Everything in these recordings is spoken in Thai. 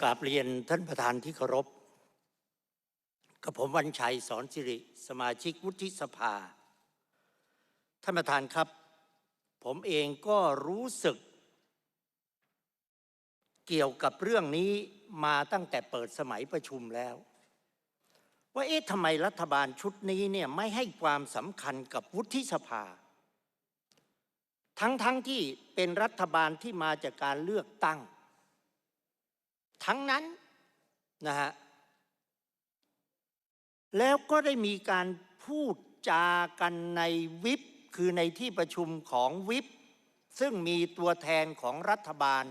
กราบเรียนท่านประธานที่เคารพ กับผมวันชัยสอนสิริ สมาชิกวุฒิสภา ท่านประธานครับ ผมเองก็รู้สึก เกี่ยวกับเรื่องนี้มาตั้งแต่เปิดสมัยประชุมแล้ว ว่าเอ๊ะทำไมรัฐบาลชุดนี้เนี่ยไม่ให้ความสำคัญกับวุฒิสภา ทั้งๆทที่เป็นรัฐบาลที่มาจากการเลือกตั้ง ทั้งนั้นนะฮะแล้วก็ได้มีการพูดจากันในวิปคือในที่ประชุมของวิปซึ่งมีตัวแทนของรัฐบาล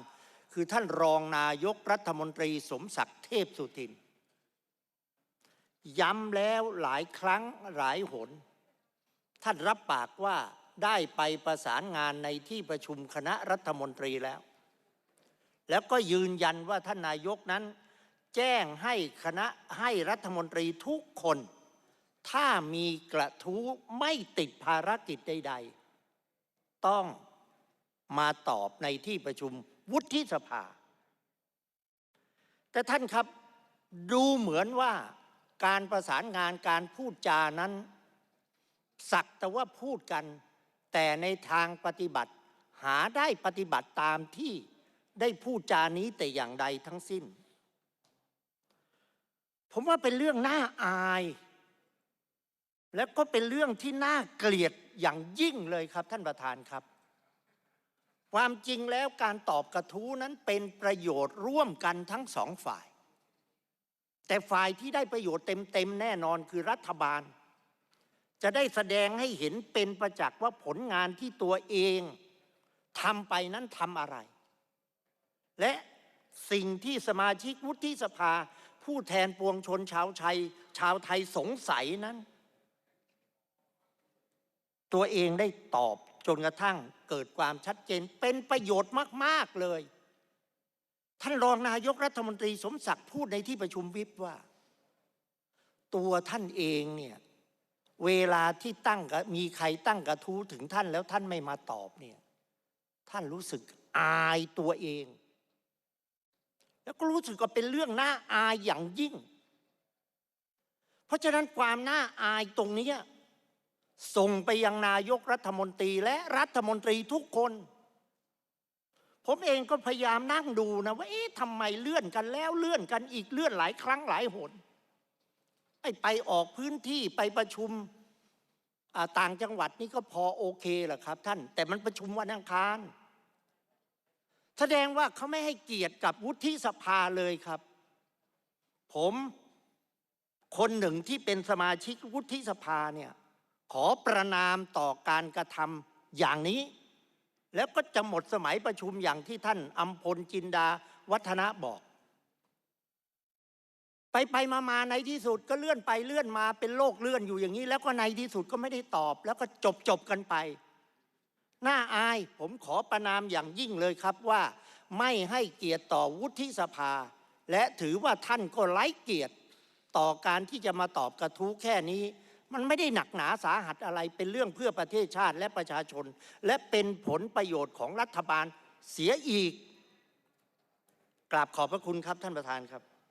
คือท่านรองนายกรัฐมนตรีสมศักดิ์เทพสุทิน ย้ำแล้วหลายครั้งหลายหน ท่านรับปากว่าได้ไปประสานงานในที่ประชุมคณะรัฐมนตรีแล้ว แล้วก็ยืนยันว่าท่านนายกนั้น แจ้งให้คณะให้รัฐมนตรีทุกคน ถ้ามีกระทู้ไม่ติดภารกิจใด ๆ ต้องมาตอบในที่ประชุมวุฒิสภา แต่ท่านครับดูเหมือนว่าการประสานงานการพูดจานั้น สักแต่ว่าพูดกัน แต่ในทางปฏิบัติหาได้ปฏิบัติตามที่ ได้พูดจานี้แต่อย่างใดทั้งสิ้น ผมว่าเป็นเรื่องน่าอาย และก็เป็นเรื่องที่น่าเกลียดอย่างยิ่งเลยครับท่านประธานครับ ความจริงแล้วการตอบกระทู้นั้นเป็นประโยชน์ร่วมกันทั้งสองฝ่าย แต่ฝ่ายที่ได้ประโยชน์เต็มๆแน่นอนคือรัฐบาล จะได้แสดงให้เห็นเป็นประจักษ์ว่าผลงานที่ตัวเองทำไปนั้นทำอะไร และสิ่งที่สมาชิกวุฒิสภา ผู้แทนปวงชนชาวไทยชาวไทยสงสัยนั้น ตัวเองได้ตอบจนกระทั่งเกิดความชัดเจนเป็นประโยชน์มาก ๆ เลย ท่านรองนายกรัฐมนตรีสมศักดิ์พูดในที่ประชุมวิปว่า ตัวท่านเองเนี่ยเวลาที่ตั้งมีใครตั้งกระทู้ถึงท่านแล้วท่านไม่มาตอบเนี่ย ท่านรู้สึกอายตัวเอง แล้วก็รู้สึกว่าเป็นเรื่องน่าอายอย่างยิ่ง เพราะฉะนั้นความน่าอายตรงนี้ส่งไปยังนายกรัฐมนตรีและรัฐมนตรีทุกคน ผมเองก็พยายามนั่งดูนะว่าเอ๊ะทำไมเลื่อนกันแล้วเลื่อนกันอีกเลื่อนหลายครั้งหลายหนไอ้ไปออกพื้นที่ไปประชุมต่างจังหวัดนี่ก็พอโอเคแหละครับท่าน แต่มันประชุมวันอังคาร แสดงว่าเขาไม่ให้เกียรติกับวุฒิสภาเลยครับ ผมคนหนึ่งที่เป็นสมาชิกวุฒิสภาเนี่ยขอประนามต่อการกระทำอย่างนี้ แล้วก็จะหมดสมัยประชุมอย่างที่ท่านอัมพลจินดาวัฒนะบอก ไปไปมามาในที่สุดก็เลื่อนไปเลื่อนมาเป็นโลกเลื่อนอยู่อย่างนี้ แล้วก็ในที่สุดก็ไม่ได้ตอบ แล้วก็จบจบกันไป น่าอายผมขอประนามอย่างยิ่งเลยครับว่า ไม่ให้เกียรติต่อวุฒิสภา และถือว่าท่านก็ไร้เกียรติต่อการที่จะมาตอบกระทู้แค่นี้ มันไม่ได้หนักหนาสาหัสอะไรเป็นเรื่องเพื่อประเทศชาติและประชาชน และเป็นผลประโยชน์ของรัฐบาลเสียอีกกราบขอบพระคุณครับท่านประธานครับ